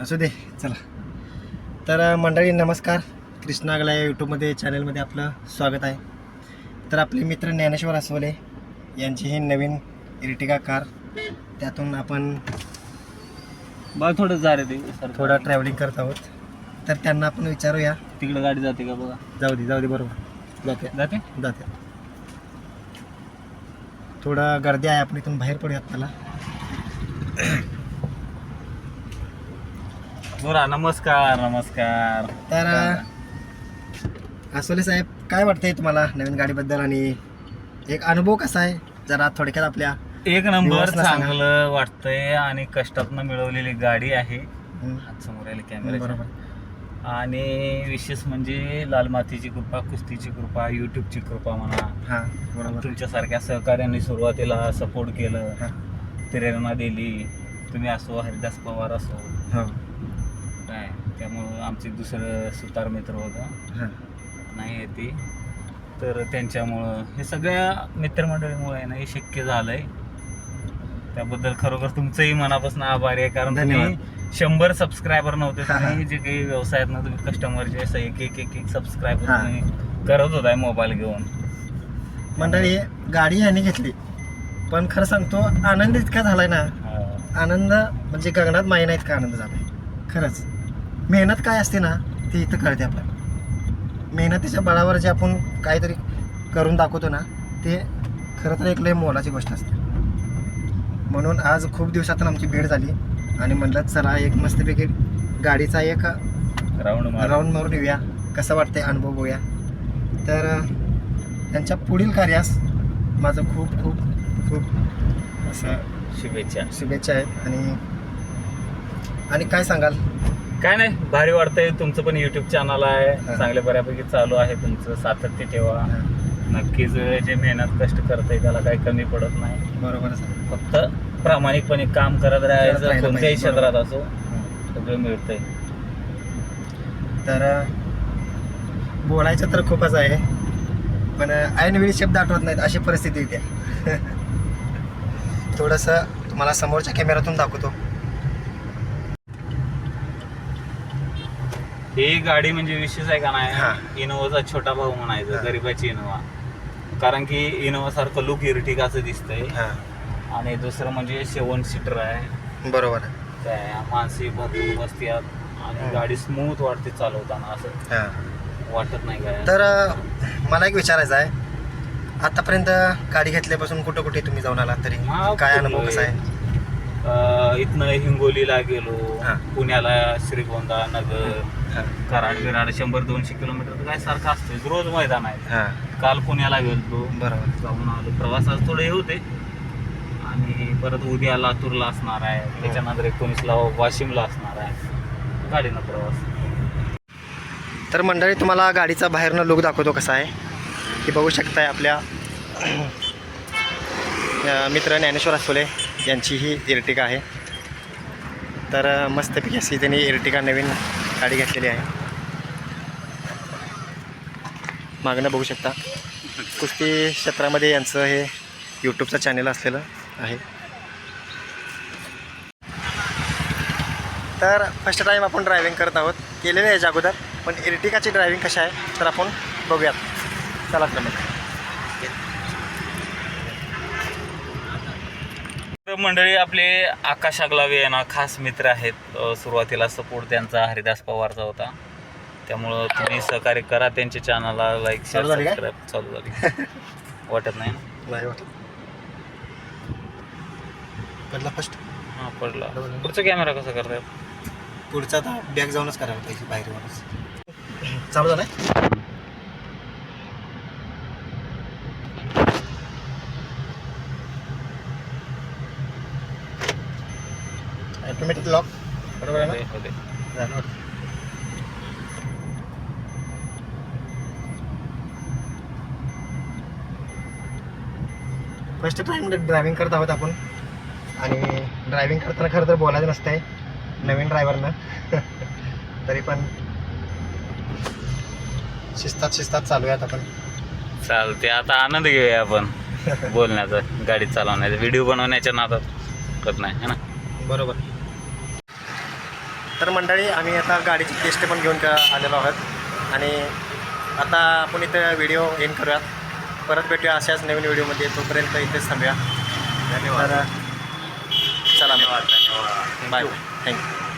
असू दे चला. तर मंडळी नमस्कार. कृष्णागला या यूट्यूबमध्ये चॅनलमध्ये आपलं स्वागत आहे. तर आपले मित्र ज्ञानेश्वर अस्वले यांची ही नवीन इर्टिगा कार. त्यातून आपण बघ थोडं जा रे ते सर थोडं ट्रॅव्हलिंग करत आहोत. तर त्यांना आपण विचारूया. तिकडे गाडी जाते का बघा? जाऊ दे जाऊ दे बरोबर. जाते. जाते? जाते. थोडं गर्दी आहे आपण इथून बाहेर पडूयात त्याला. बोला नमस्कार नमस्कार. तर. अस्वले साहेब काय वाटतंय तुम्हाला नवीन गाडीबद्दल आणि एक अनुभव कसा आहे? जरा थोडक्यात आपल्या एक नंबर दिवसला सांगा. चांगलं वाटतंय आणि कष्टातनं मिळवलेली गाडी आहे. हम्म, हात समोर आले कॅमेरा बरोबर. आणि विशेष म्हणजे लाल मातीची कृपा कुस्तीची कृपा युट्यूबची कृपा म्हणा. हां बरोबर. तुमच्यासारख्या सहकार्याने सुरुवातीला सपोर्ट केलं. हां. प्रेरणा दिली. तुम्ही असो हरिदास पवार असो. हो. काय? त्यामुळं आमचे दुसरं सुतार मित्र होता. नाही आहे ती. तर त्यांच्यामुळं हे सगळ्या मित्रमंडळीमुळे आहे ना हे शक्य झालंय. त्याबद्दल खरोखर तुमचंही मनापासून आभारी आहे कारण. तुम्ही शंभर सबस्क्रायबर नव्हते. तुम्ही जे काही व्यवसायात ना तुम्ही कस्टमरचे असं एक एक एक एक सबस्क्रायबर. तुम्ही करत होताय मोबाईल घेऊन. मंडळी गाडी यांनी घेतली. पण खरं सांगतो आनंद इतका झालाय ना. आनंद म्हणजे गगनात मायना इतका आनंद झालाय. खरंच. मेहनत काय असते ना ती इथं कळते आपल्याला. मेहनतीच्या बळावर जे आपण काहीतरी करून दाखवतो ना ते खरं तर एक लय मोलाची गोष्ट असते. म्हणून आज खूप दिवसातून आमची भेट झाली आणि म्हणलं चला एक मस्तपैकी गाडीचा एक राऊंड राऊंड मारून येऊया. कसं वाटतंय अनुभव बघूया. तर त्यांच्या पुढील कार्यास माझं खूप खूप खूप असं शुभेच्छा. शुभेच्छा आहेत. आणि आणि काय सांगाल? काय नाही भारी वाटतंय. तुमचं पण युट्यूब चॅनल आहे. चांगल्या बऱ्यापैकी चालू आहे तुमचं. सातत्य ठेवा. नक्कीच जे मेहनत कष्ट करते त्याला काही कमी पडत नाही. बरोबरच आहे. फक्त प्रामाणिकपणे काम करत राहायचं कोणत्याही क्षेत्रात असो सगळं मिळतंय. तर बोलायचं तर खूपच आहे. पण ऐनवेळी शब्द आठवत नाहीत अशी परिस्थिती येते थोडंसं तुम्हाला समोरच्या कॅमेऱ्यातून दाखवतो. ही गाडी म्हणजे विशेष आहे का हा. नाही इनोवाचा छोटा भाऊ हा. म्हणायचं गरीबाची इनोवा. कारण की इनोवा सारखं लुक इर्टिकाचं दिसतंय. हां. आणि दुसरं म्हणजे सेवन सीटर आहे. बरोबर आहे. काय माणसे भरपूर बसतात आणि. गाडी स्मूथ वाटते चालवताना असं. हां. वाटत नाही काय. तर अ, मला एक विचारायचं आहे. आतापर्यंत गाडी घेतल्यापासून कुठं कुठे तुम्ही जाऊन आलात तरी? हा, काय अनुभव कसा आहे? अं, इथनं हिंगोलीला गेलो. हा. पुण्याला श्रीगोंदा नगर. कराड बिराड शंभर दोनशे किलोमीटर तर काय सारखं असतं रोज मैदान आहे. हां. काल पुण्याला गेलो बरोबर. जाऊन आलो. प्रवासात थोडे हे होते. आणि परत उद्या लातूरला असणार आहे. त्याच्यानंतर एकोणीसला वाशिमला असणार आहे. गाडीनं प्रवास. तर मंडळी तुम्हाला गाडीचा बाहेरनं लुक दाखवतो कसा आहे. की बघू शकताय आपल्या अ, मित्र ज्ञानेश्वर असोले यांची ही इर्टिका आहे. तर मस्तपैकी अशी त्यांनी इर्टिका नवीन गाडी घेतलेली आहे. मागणं बघू शकता. कुस्ती क्षेत्रामध्ये यांचं हे यूट्यूबचं चॅनल असलेलं आहे. तर फर्स्ट टाईम आपण ड्रायव्हिंग करत आहोत. केलेलं आहे अगोदर पण इर्टिकाची ड्रायव्हिंग कशी आहे तर आपण बघूयात. चला तर मग. तर मंडळी आपले आकाश आगलावे यांना खास मित्र आहेत. सुरुवातीला सपोर्ट त्यांचा हरिदास पवारचा होता. त्यामुळं तुम्ही सहकार्य करा. त्यांच्या चॅनलला लाईक शेअर चालू झाली? सबस्क्राईब चालू झाली. वाटत नाही ना? नाही वाटत पहिला फर्स्ट हा पडला. पुढचा कॅमेरा कसा करतायत पुढचा आता बॅग जाऊनच करायला पाहिजे बाहेर चालू झालं ऑटोमॅटिक लॉक बरोबर आहे ना? होते. फर्स्ट टाइम ड्रायव्हिंग करत आहोत आपण. आणि ड्रायव्हिंग करताना खरं तर बोलायचं नसतंय. नवीन ड्रायव्हरनं तरी पण शिस्तात शिस्तात चालू आहेत आपण. चालते आता आनंद घेऊया आपण. बोलण्याचा गाडी चालवण्याचा व्हिडिओ बनवण्याच्या नादात. करत नाही है ना? बरोबर. तर मंडळी आम्ही आता गाडीची टेस्ट पण घेऊन आलेलो आहोत. आणि आता आपण इथं व्हिडिओ एंड करूयात. परत भेटूया अशाच नवीन व्हिडिओमध्ये. तोपर्यंत इथेच थांबूया. धन्यवाद. चला धन्यवाद. धन्यवाद बाय थँक्यू